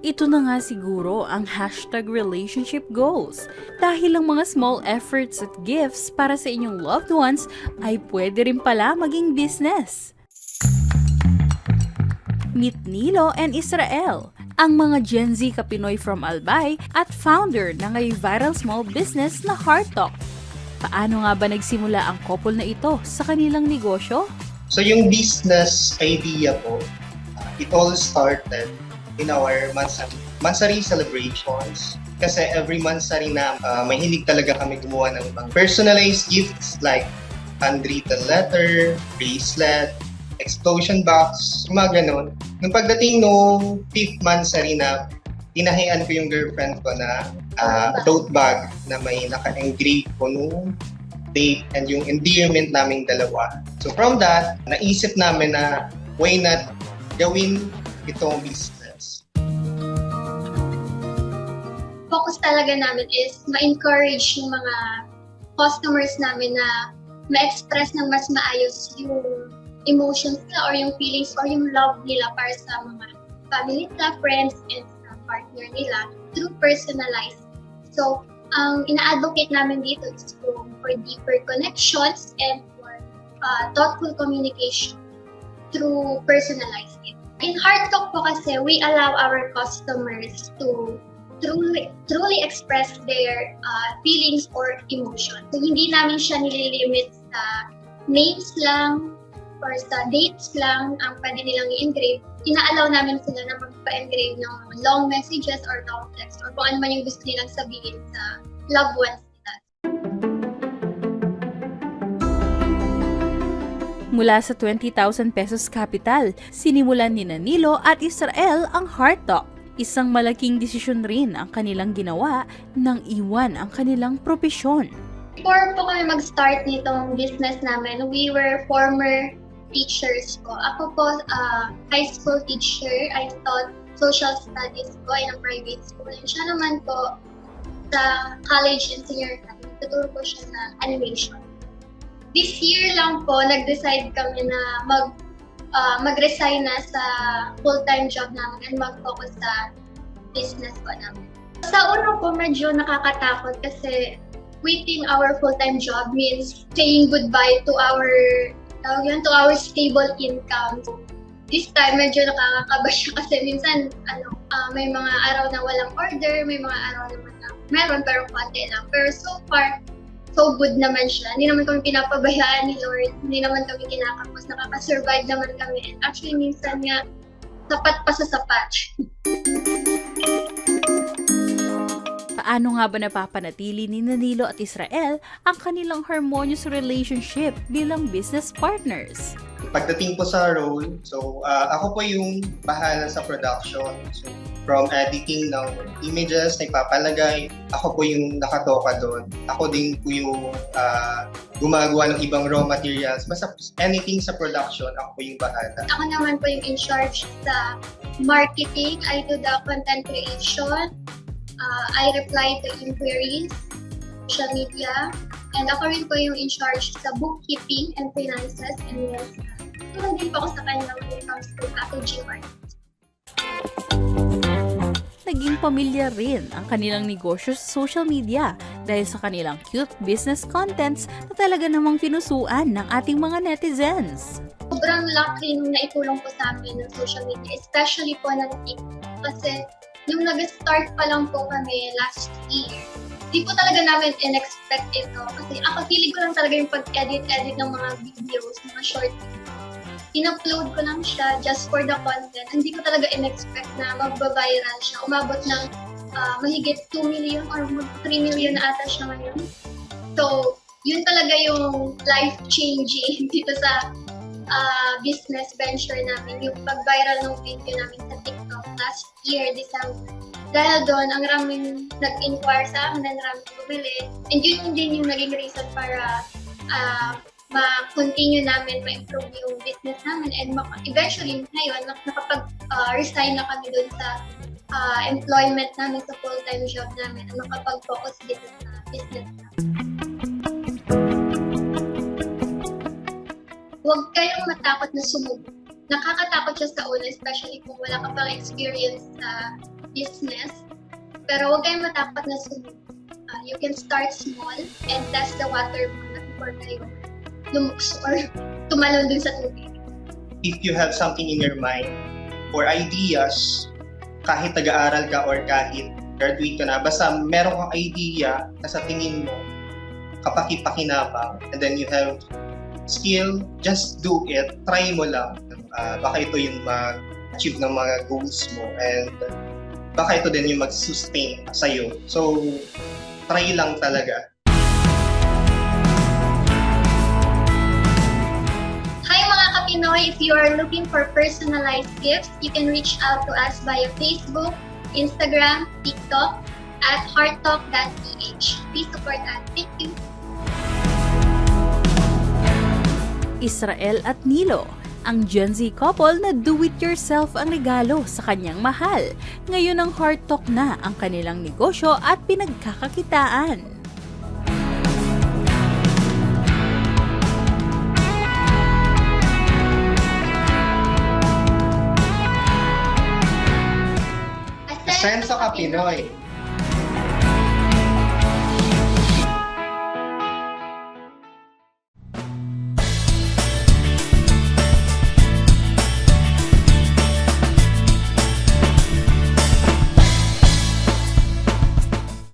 Ito na nga siguro ang hashtag relationship goals. Dahil ang mga small efforts at gifts para sa inyong loved ones ay pwede rin pala maging business. Meet Nilo and Israel, ang mga Gen Z Kapinoy from Albay at founder ng ngay viral small business na Heart Talk. Paano nga ba nagsimula ang couple na ito sa kanilang negosyo? So yung business idea po, uh, it all started in our mansari, mansari celebrations. Kasi every mansari na uh, may hilig talaga kami gumawa ng ibang personalized gifts like handwritten letter, bracelet, explosion box, mga ganun. Nung pagdating no fifth mansari na tinahian ko yung girlfriend ko na uh, tote bag na may naka-engrave ko nung date and yung endearment naming dalawa. So from that, naisip namin na why not gawin itong business. Talaga namin is ma-encourage yung mga customers namin na ma-express ng mas maayos yung emotions nila or yung feelings or yung love nila para sa mga family nila, friends, and sa partner nila through personalized. So, ang ina-advocate namin dito is for deeper connections and for uh, thoughtful communication through personalized. In Heart Talk po kasi, we allow our customers to truly truly express their uh, feelings or emotions. So, hindi namin siya nililimit sa names lang or sa dates lang ang pwede nilang i-engrave. Ina-allow namin sila na magpa-engrave ng long messages or long text or kung ano man yung gusto nilang sabihin sa loved ones nila. Mula sa 20,000 pesos capital, sinimulan ni Nanilo at Israel ang Heart Talk. Isang malaking desisyon rin ang kanilang ginawa nang iwan ang kanilang propesyon. Before po kami mag-start nitong business namin, we were former teachers po. Ako po, uh, high school teacher. I taught social studies po in a private school. And siya naman po, sa college and senior high, tuturo po siya sa animation. This year lang po, nag-decide kami na mag uh, mag-resign na sa full-time job namin and mag-focus sa business po namin. Sa uno po, medyo nakakatakot kasi quitting our full-time job means saying goodbye to our tawag yun, to our stable income. This time, medyo nakakakaba siya kasi minsan ano, uh, may mga araw na walang order, may mga araw naman na meron pero konti lang. Pero so far, so good naman siya. Hindi naman kami pinapabayaan ni Lord. Hindi naman kami kinakapos. Nakaka-survive naman kami. And actually, minsan nga, sapat pa sa sapat. Paano nga ba napapanatili ni Nanilo at Israel ang kanilang harmonious relationship bilang business partners? Pagdating po sa role, so uh, ako po yung bahala sa production. So from editing ng images, nagpapalagay, ako po yung nakatoka doon. Ako din po yung uh, gumagawa ng ibang raw materials. Basta anything sa production, ako po yung bahala. Ako naman po yung in charge sa marketing. I do the content creation. Uh, I reply to inquiries, social media, and ako rin po yung in charge sa bookkeeping and finances and wealth. Tulad din po ako sa kanya when it comes to packaging art. Naging pamilya rin ang kanilang negosyo sa social media dahil sa kanilang cute business contents na talaga namang pinusuan ng ating mga netizens. Sobrang laki nung naitulong po sa amin ng social media, especially po ng TikTok. Kasi nung nag-start pa lang po kami last year, di po talaga namin in-expect ito. Kasi ako, hilig ko lang talaga yung pag-edit-edit ng mga videos, mga short. In-upload ko lang siya just for the content. Hindi ko talaga in-expect na magbabiral siya. Umabot ng uh, mahigit 2 million or 3 million na ata siya ngayon. So, yun talaga yung life-changing dito sa uh, business venture namin. Yung pag-viral ng video namin sa TikTok last year, December. Dahil doon, ang raming nag-inquire sa amin, ang raming bumili. And yun din yung naging reason para uh, ma-continue namin, ma-improve yung business namin. And eventually, ngayon, nakapag-resign uh, na kami doon sa uh, employment namin sa full-time job namin at makapag-focus dito sa business namin. Huwag kayong matakot na sumubok. nakakatakot siya sa una, especially kung wala ka pang experience sa business. Pero huwag kayong matakot na sumunod. Uh, you can start small and test the water muna before kayo lumukso or tumalon dun sa tubig. If you have something in your mind or ideas, kahit nag-aaral ka or kahit graduate ka na, basta meron kang idea na sa tingin mo, kapaki-pakinabang, and then you have skill, just do it. Try mo lang. Ah, baka ito yung mag-achieve ng mga goals mo and baka ito din yung mag-sustain sa'yo. So, try lang talaga. Hi mga Kapinoy! If you are looking for personalized gifts, you can reach out to us via Facebook, Instagram, TikTok, at hearttalk.ph. Please support us. Thank you! Israel at Nilo, ang Gen Z couple na do-it-yourself ang regalo sa kanyang mahal. Ngayon ang heart talk na ang kanilang negosyo at pinagkakakitaan. Senso ka Pinoy.